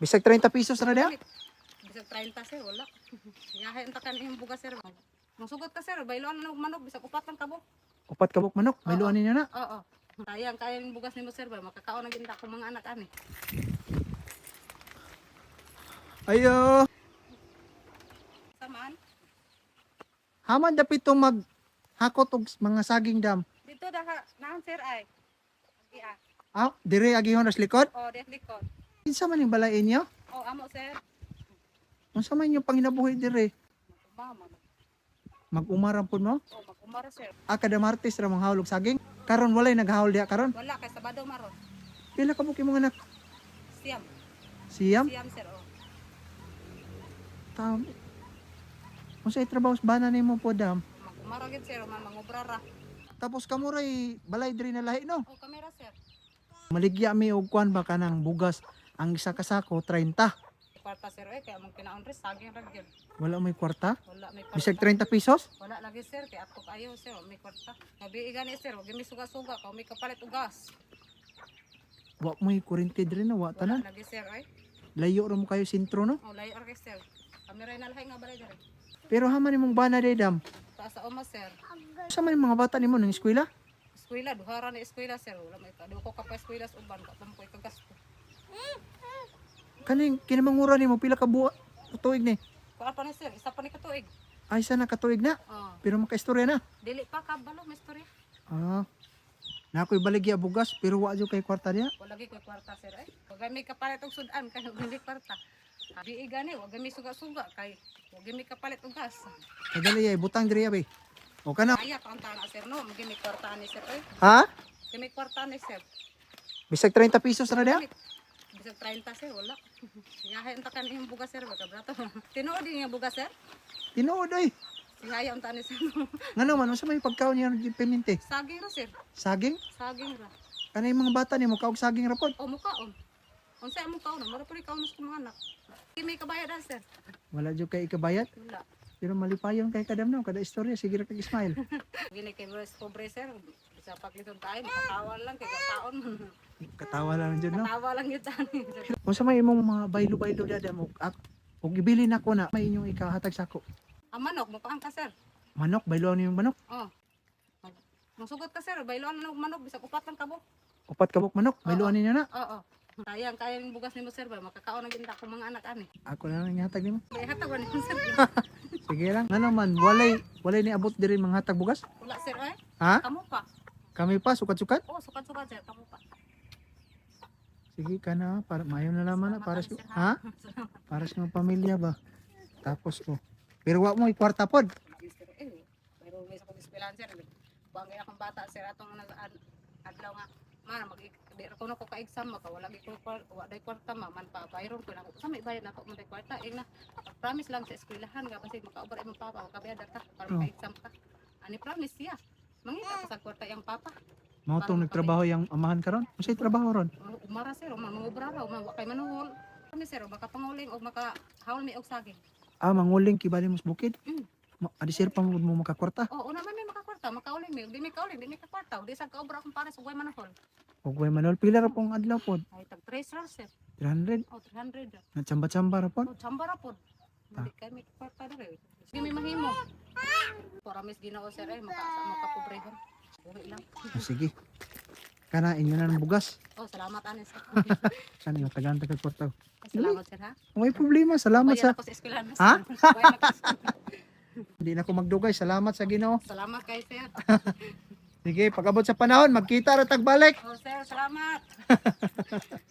Bisag 30 pesos na dia? Bisag 30 sir, wala. Yahay ta kan yung bugas sir. Musugot ka sir, bayloan na manok bisag upat lang kabo. Upat kabok manok. May Oo. luan ninyo na. Oo. Sayang kaya yung bugas nimo sir ba makakaon na ginta ko mga anak ani. Ayo. Samaan. Haman dapit to mag hakot og mga saging dam. Dito daha nahan sir ay. Ah. Dire agihon sa likod. Oh, det likod. Kinsa man yung balay inyo? Oh, amo sir. Unsa man yung panginabuhi dire? Mama. Mag-umaran pud mo? Oh, magumara sir. Ah, kada Martes ra manghawlog saging. Karon walay naghawol diha karon. Wala kay sabado maron. Pila ka buki mga anak? Siyam. Siyam? Siyam sir oh. Tam. Unsa trabaho sa bana nimo po dam? Magumara gid sir man mangubra ra. Tapos kamuray balay diri na lahi no. Oh, kamera sir. Maligya mi og kwan ba kanang bugas ang isa ka sako 30. Kwarta sir eh kaya mong kinaon rin saging ra gyud. Wala may kwarta. Wala may Bisag kwarta. 30 pesos? Wala lagi sir, kaya ako kayo sir, may kwarta. Gabi gani sir, huwag may suga-suga, kung may kapalit og gas. Wa mo kurente diri na wa Wala tanan. lagi sir, ay. Layo ra mo kayo sentro no. Oh, layo orke sir. Kamera na lahay nga balay dere. Pero haman imong bana day dam. Taas sa uma sir. Sa man yung mga bata nimo nang eskwela? Eskwela, duhara na eskwela sir. Wala may kado ko ka pa eskwela sa uban, kapam ko ikagas ko. Kaning kinamangura nimo pila ka buwa tuig ni. Kuha pa ni sir, isa pa ni katuig. Ay sana ka tuig na. Oh, Pero makaistorya na. dili pa ka balo, may storya. Ah. Na ako'y baligya bugas pero wa jud kay kwarta diha. Wala lagi ko kwarta sir, ay. Huwag may kapalit og sudan, kaya huwag may kwarta. Di gani, huwag may suga-suga, kay huwag may kapalit og gas. Kadali ay butang diri abi. O kana. Kaya, kanta na sir, no? Maging may kwarta ni sir, ay. Ha? May kwarta ni sir. Bisag 30 pesos na diha? Bisag 30 sir, wala. Yahay ang takan yung bugas sir, baka brato. Tinuod din yung bugas sir. Tinuod ay. Sihaya ang tani sir. Ngano man unsa may pagkaon niya ng pimente? Saging ra sir. Saging? Saging ra. Kanay mga bata nimo kaog saging ra pod. O mukha on. Unsa mo kaon? Mara pa rin kaon sa mga anak. May kabayad sir. Wala jud kay ikabayad. Wala. Pero malipayon kay kadam no kada istorya sige ra kag smile. Gini kay Bres pobre sir. Sa paglitong tayo, makatawa lang kay kaon. Katawa lang jud no. Katawa lang yun tani. Unsa may imong mga baylo-baylo dada mo ak og ibili nako na may inyong ikahatag sako. Ang manok, mukhaan ka sir. Manok, baylo niyo yung manok. Oh. Musugot ka sir, bayloan na manok, bisag upat lang kabo. Upat kabok manok, bayloan ninyo na. Oo. Sayang kaya yung bugas nimo sir ba makakaon ang ginta ko mga anak ani. Ako na lang ihatag nimo. May hatag ba niyo sir? Sige lang. Ano man, walay walay ni abot diri mga hatag bugas. Wala sir ay. Ha? Kamo pa. Kami pa sukat-sukat. Oh, sukat-sukat sir, kamo pa. Sige ka na para mayo na laman na para sa ha? Para sa mga pamilya ba. Tapos oh. Pero wa mo ikwarta pod. Eh, pero may sa pag-eskwelahan sir. Bangay akong bata sir atong adlaw nga. Man, mag di ra kuno ko ka exam maka wala gi ko wa day kwarta ma man pa bayron ko na ko. Sa may bayad na ko man day kwarta ing na promise lang sa eskwelahan nga kasi makaubra imong papa makabayad ka para Oh. maka-exam ka. Ani promise siya. Mangita ka sa kwarta yang papa. Mao tong nagtrabaho yang amahan karon. Unsay trabaho ron? Umara sir, man mangubra raw, man wa kay manuhol. Kami sir, baka panguling o maka haul mi og saging. Ah, manguling kibali mo sa bukid. Mm. Adi sir pa mo mo makakwarta. Oh, una man makakwarta, makauling mi, di mi kauling, di mi kakwarta, di sa kaubra akong pares ug way manuhol. Ug way manol pila ra pong adlaw pod. Ay tag 3 ra sir. 300 Oh, 300. ra. na chamba-chamba ra pod. Oh, chamba ra pod. Ah. Hindi kay mi kakwarta dere. Sige mi mahimo. Para mis Ginoo sir ay maka makapobrehon. Buhi lang. Oh, sige. Kana inyo na ng bugas. Oh, salamat ani sir. Kana yung tagaan taga kwarta. salamat sir ha. May problema. Salamat sa sa eskwelahan. Ha? Hindi na ako magdugay. Salamat sa Ginoo. Salamat kay sir. Sige, pagabot sa panahon, magkita ra tagbalik. Oh, sir, salamat.